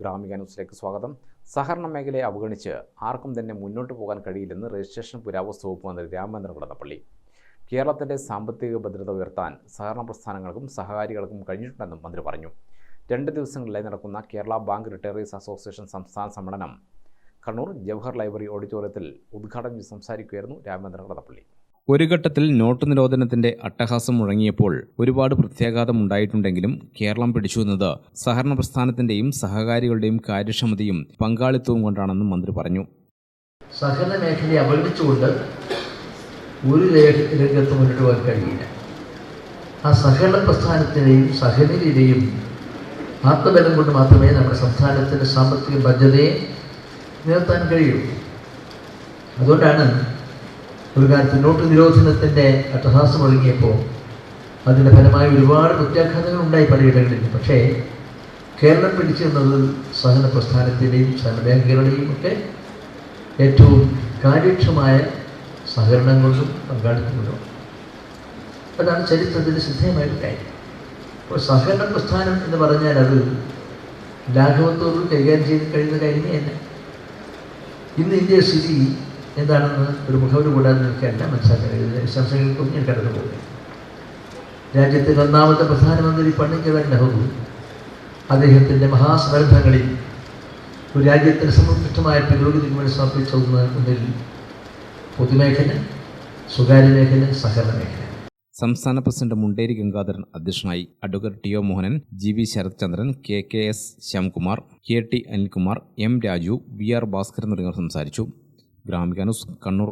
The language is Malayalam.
ഗ്രാമിക ന്യൂസിലേക്ക് സ്വാഗതം. സഹകരണ മേഖലയെ അവഗണിച്ച് ആർക്കും തന്നെ മുന്നോട്ട് പോകാൻ കഴിയില്ലെന്ന് രജിസ്ട്രേഷൻ പുരാവസ്തു വകുപ്പ് മന്ത്രി രാമചന്ദ്രൻ കടന്നപ്പള്ളി. കേരളത്തിന്റെ സാമ്പത്തിക ഭദ്രത ഉയർത്താൻ സഹകരണ പ്രസ്ഥാനങ്ങൾക്കും സഹകാരികൾക്കും കഴിഞ്ഞിട്ടുണ്ടെന്നും മന്ത്രി പറഞ്ഞു. രണ്ട് ദിവസങ്ങളിലായി നടക്കുന്ന കേരള ബാങ്ക് റിട്ടയറീസ് അസോസിയേഷൻ സംസ്ഥാന സമ്മേളനം കണ്ണൂർ ജവഹർ ലൈബ്രറി ഓഡിറ്റോറിയത്തിൽ ഉദ്ഘാടനം ചെയ്ത് സംസാരിക്കുകയായിരുന്നു രാമചന്ദ്രൻ കടന്നപ്പള്ളി. ഒരു ഘട്ടത്തിൽ നോട്ട് നിരോധനത്തിന്റെ അട്ടഹാസം മുഴങ്ങിയപ്പോൾ ഒരുപാട് പ്രത്യാഘാതം ഉണ്ടായിട്ടുണ്ടെങ്കിലും കേരളം പിടിച്ചുവെന്നത് സഹകരണ പ്രസ്ഥാനത്തിന്റെയും സഹകാരികളുടെയും കാര്യക്ഷമതയും പങ്കാളിത്തവും കൊണ്ടാണെന്നും മന്ത്രി പറഞ്ഞു. സഹകരണ മേഖലയെ അപകടിച്ചുകൊണ്ട് ഒരു രംഗത്ത് മുന്നോട്ട് പോകാൻ കഴിയില്ല. ആ സഹകരണ പ്രസ്ഥാനത്തിന്റെയും സഹകരിയുടെയും ആത്മബലം കൊണ്ട് മാത്രമേ നമ്മുടെ സംസ്ഥാനത്തിന്റെ സാമ്പത്തിക ഭദ്രതയെ നിലനിർത്താൻ കഴിയൂ. അതുകൊണ്ടാണ് ഒരു കാലത്ത് നോട്ട് നിരോധനത്തിന്റെ അട്ടഹാസം ഒഴുകിയപ്പോൾ അതിന്റെ ഫലമായി ഒരുപാട് പ്രത്യാഘാതങ്ങൾ ഉണ്ടായി പലയിടങ്ങളിൽ പക്ഷേ കേരളം പിടിച്ചു നിന്നത് സഹന പ്രസ്ഥാനത്തിന്റെയും സഹനബാങ്കുകളുടെയും ബാങ്കുകളുടെയും ഒക്കെ ഏറ്റവും കാര്യക്ഷമമായ സഹകരണം കൊണ്ടും അതാണ് ചരിത്രത്തിന്റെ ശ്രദ്ധേയമായൊരു കാര്യം. അപ്പോൾ സഹകരണ പ്രസ്ഥാനം എന്ന് പറഞ്ഞാൽ അത് ലാഘവത്തോട് കൈകാര്യം ചെയ്ത് കഴിയുന്ന കാര്യമേ അല്ല. ഇന്ന് ഇന്ത്യ സ്ഥിതി എന്താണെന്ന് ഒരു മുഖവര് കൂടാതെ നിൽക്കാനല്ല മനസ്സിലാക്കാൻ വിശദാംശങ്ങൾക്കും ഞാൻ കടന്നു പോകുന്നത് രാജ്യത്തെ ഒന്നാമത്തെ പ്രധാനമന്ത്രി ജവഹർലാൽ നെഹ്റു അദ്ദേഹത്തിന്റെ മഹാസംരംഭങ്ങളിൽ ഒരു രാജ്യത്തിന് സമുദ്രമായ പുരോഗതിക്ക് വേണ്ടി സമർപ്പിച്ച ഒന്ന് ഒന്നിൽ പൊതുമേഖല സ്വകാര്യ മേഖല സഹകരണ മേഖല. സംസ്ഥാന പ്രസിഡന്റ് മുണ്ടേരി ഗംഗാധരൻ അധ്യക്ഷനായി advocate T O Mohanan G V Sarathchandran K K S Shyamkumar K T Anilkumar M Raju V R Bhaskaran തുടങ്ങിയവർ സംസാരിച്ചു. ഗ്രാമിക ന്യൂസ് കണ്ണൂർ